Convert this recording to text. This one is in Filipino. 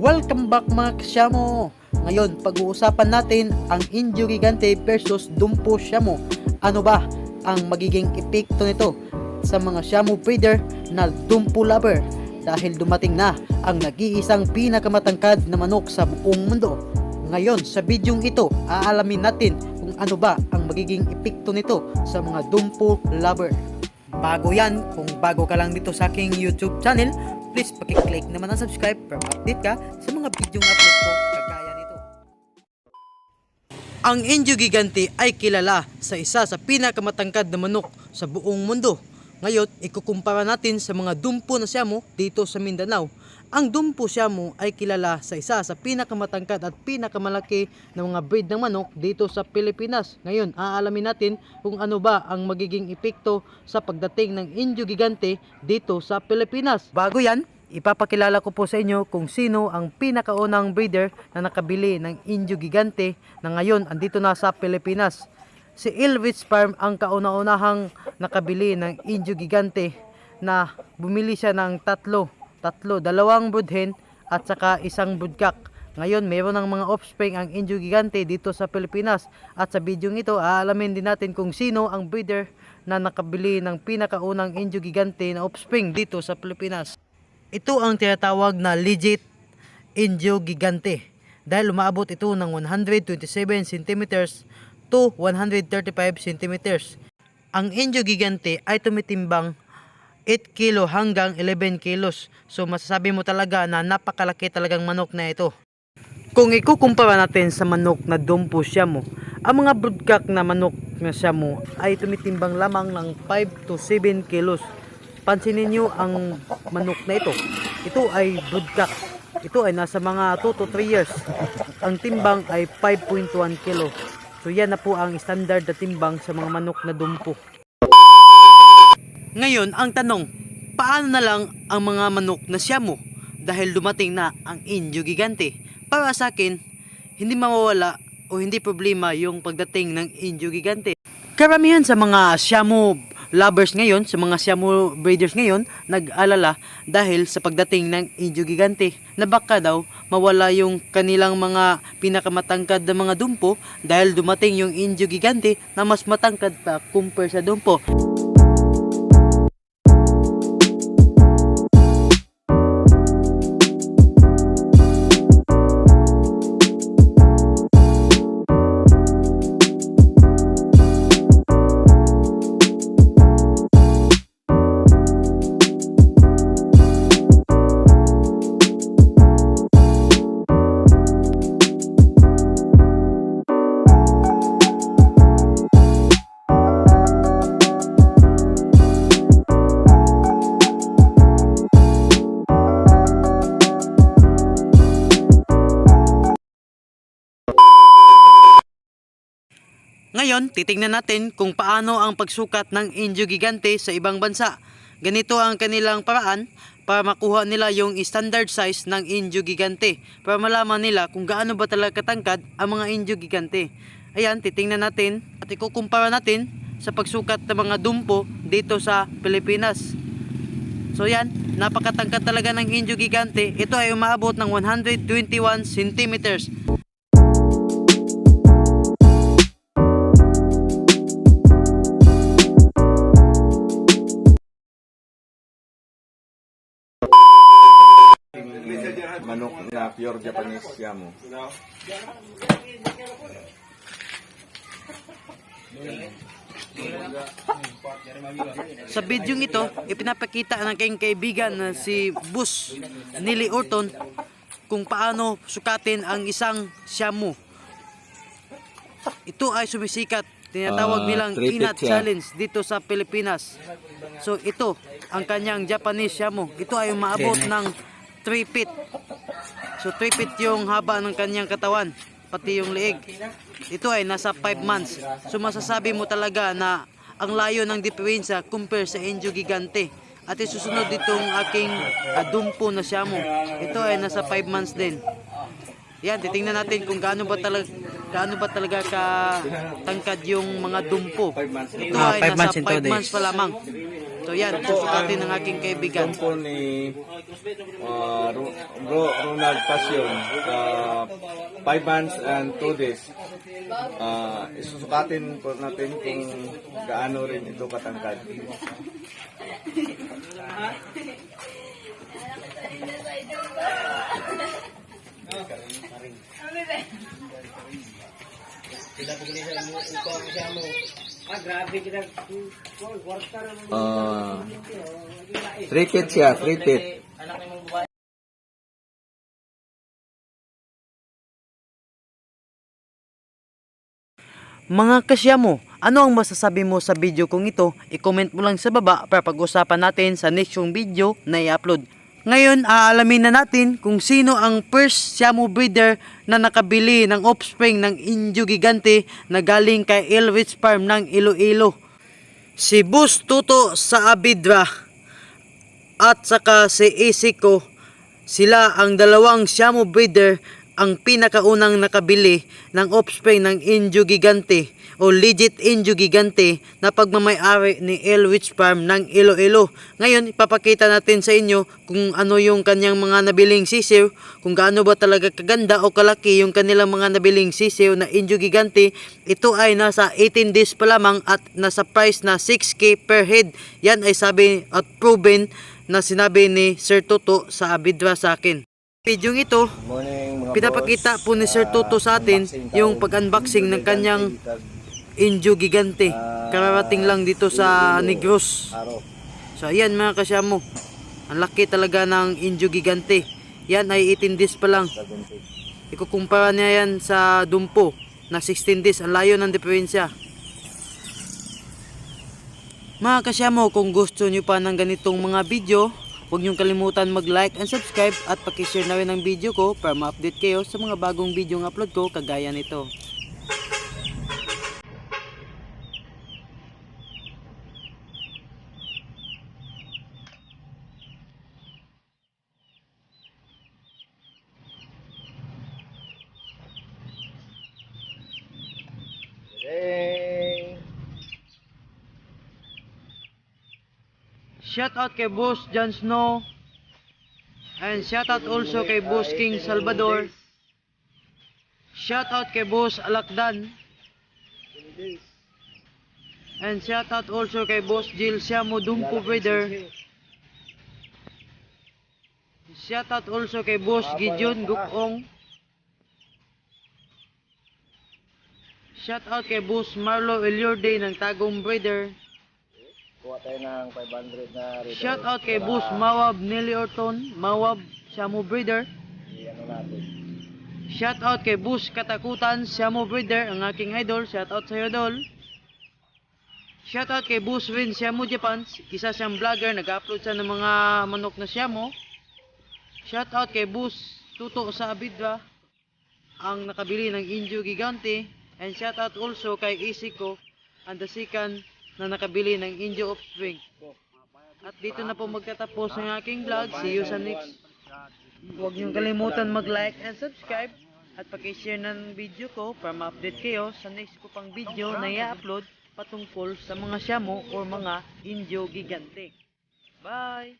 Welcome back mga kasyamo! Ngayon, pag-uusapan natin ang Indio Gigante versus Dumpo Shamu. Ano ba ang magiging epekto nito sa mga Shamu breeder na Dumpo lover? Dahil dumating na ang nag-iisang pinakamatangkad na manok sa buong mundo. Ngayon, sa bidyong ito, aalamin natin kung ano ba ang magiging epekto nito sa mga Dumpo lover. Bago yan, kung bago ka lang dito sa aking YouTube channel, please pakiclick naman ang subscribe para update ka sa mga bidyong upload ko kagaya nito. Ang Indio Gigante ay kilala sa isa sa pinakamatangkad na manok sa buong mundo. Ngayon, ikukumpara natin sa mga dumpo na siyamo dito sa Mindanao. Ang dumpo siyamo ay kilala sa isa sa pinakamatangkad at pinakamalaki na mga breed ng manok dito sa Pilipinas. Ngayon, aalamin natin kung ano ba ang magiging epekto sa pagdating ng Indio Gigante dito sa Pilipinas. Bago yan, ipapakilala ko po sa inyo kung sino ang pinakaunang breeder na nakabili ng Indio Gigante na ngayon andito na sa Pilipinas. Si Ilwich Farm ang kauna-unahang nakabili ng Indio Gigante na bumili siya ng tatlo, tatlo, dalawang broodhen at saka isang broodcock. Ngayon, mayroon ng mga offspring ang Indio Gigante dito sa Pilipinas. At sa video ito, aalamin din natin kung sino ang breeder na nakabili ng pinakaunang Indio Gigante na offspring dito sa Pilipinas. Ito ang tinatawag na legit Indio Gigante dahil umaabot ito ng 127 cm to 135 cm. Ang Indio Gigante ay tumitimbang 8 kilo hanggang 11 kilos. So masasabi mo talaga na napakalaki talagang manok na ito. Kung ikukumpara natin sa manok na Dumpo Siamo, ang mga broodcock na manok na Siamo ay tumitimbang lamang ng 5 to 7 kilos. Pansinin nyo ang manok na ito. Ito ay broodcock. Ito ay nasa mga 2 to 3 years. Ang timbang ay 5.1 kilo. So yan na po ang standard na timbang sa mga manok na dumpo. Ngayon, ang tanong, paano na lang ang mga manok na siyamo dahil dumating na ang Indio Gigante? Para sa akin, hindi mawawala o hindi problema yung pagdating ng Indio Gigante. Karamihan sa mga siyamo lovers ngayon, sa mga siyamo breeders ngayon, nag-alala dahil sa pagdating ng Indio Gigante na baka daw mawala yung kanilang mga pinakamatangkad na mga dumpo dahil dumating yung Indio Gigante na mas matangkad pa compare sa dumpo. Ngayon, titingnan natin kung paano ang pagsukat ng Indio Gigante sa ibang bansa. Ganito ang kanilang paraan para makuha nila yung standard size ng Indio Gigante para malaman nila kung gaano ba talaga katangkad ang mga Indio Gigante. Ayan, titingnan natin at ikukumpara natin sa pagsukat ng mga dumpo dito sa Pilipinas. So yan, napakatangkad talaga ng Indio Gigante. Ito ay umaabot ng 121 centimeters. Pure Japanese yamo. Sa video ito, ipinapakita ng aking kaibigan na si Bus Nili Orton kung paano sukatin ang isang shamu. Ito ay sumisikat. Tinatawag nilang three Inat. Challenge dito sa Pilipinas. So ito, ang kanyang Japanese shamu. Ito ay umaabot ng 3 feet. So 3 feet yung haba ng kanyang katawan, pati yung leeg. Ito ay nasa 5 months. So masasabi mo talaga na ang layo ng diferensya compare sa Indio Gigante. At isusunod ditong aking ah, dumpo na siya mo. Ito ay nasa 5 months din. Yan, titingnan natin kung gaano ba talaga gaano ba talaga ka tangkad yung mga dumpo. Ito Ah, ay five months nasa in two 5 months pa lamang. So yan, susukatin ng aking kaibigan. Dumpo ni uh, Ro- Bro Ronald Passion sa 5 months and 2 days. Uh, isusukatin po natin kung gaano rin ito katangkad. Uh, treated siya, treated. Mga kasyamo, ano ang masasabi mo sa video kong ito? I-comment mo lang sa baba para pag-usapan natin sa next yung video na i-upload. Ngayon, aalamin na natin kung sino ang first Siamo breeder na nakabili ng offspring ng Indio Gigante na galing kay Elwich Farm ng Iloilo. Si Bus Tuto sa Abidra at saka si Isiko. Sila ang dalawang Siamo breeder ang pinakaunang nakabili ng offspring ng Indio Gigante o legit Indio Gigante na pagmamayari ni Elwich Farm ng Iloilo. Ngayon, ipapakita natin sa inyo kung ano yung kanyang mga nabiling sisiw, kung gaano ba talaga kaganda o kalaki yung kanilang mga nabiling sisiw na Indio Gigante. Ito ay nasa 18 days pa lamang at nasa price na 6K per head. Yan ay sabi at proven na sinabi ni Sir Toto sa Abidra sa akin. Video ito, Morning pinapakita po ni Sir Toto sa atin yung pag-unboxing ng kanyang Indio Gigante. Kararating lang dito sa Negros. So ayan mga kasyamo, ang laki talaga ng Indio Gigante. Yan ay 18 days pa lang. Ikukumpara niya yan sa Dumpo na 16 days. Ang layo ng diferensya. Mga kasyamo, kung gusto nyo pa ng ganitong mga video, huwag nyo kalimutan mag-like and subscribe at pakishare na rin ang video ko para ma-update kayo sa mga bagong video ng upload ko kagaya nito. Shout out kay Boss Jon Snow. And shout out also kay Boss King Salvador. Shout out kay Boss Alakdan. And shout out also kay Boss Jill Siamo Dumpo Breeder. Shout out also kay Boss Gideon Gukong. Shout out kay Boss Marlo Eliorde ng Tagong Breeder. Kuha tayo ng 500 na rin. Shout out kay Boss Mawab Nelly Orton, Mawab Siamo Breeder. Ano natin. Shout out kay Boss Katakutan, Siamo Breeder, ang aking idol. Shout out sa iyo, idol. Shout out kay Boss Win Siamo Japan, isa siyang vlogger, nag-upload siya ng mga manok na Siamo. Shout out kay Boss Tuto sa Abidra, ang nakabili ng Indio Gigante. And shout out also kay Isiko, ang dasikan na nakabili ng Indio Offspring. At dito na po magtatapos ang aking vlog. See you sa next Huwag niyong kalimutan mag-like and subscribe at pakishare ng video ko para ma-update kayo sa next ko pang video na i-upload patungkol sa mga Siamo or mga Indio Gigante. Bye!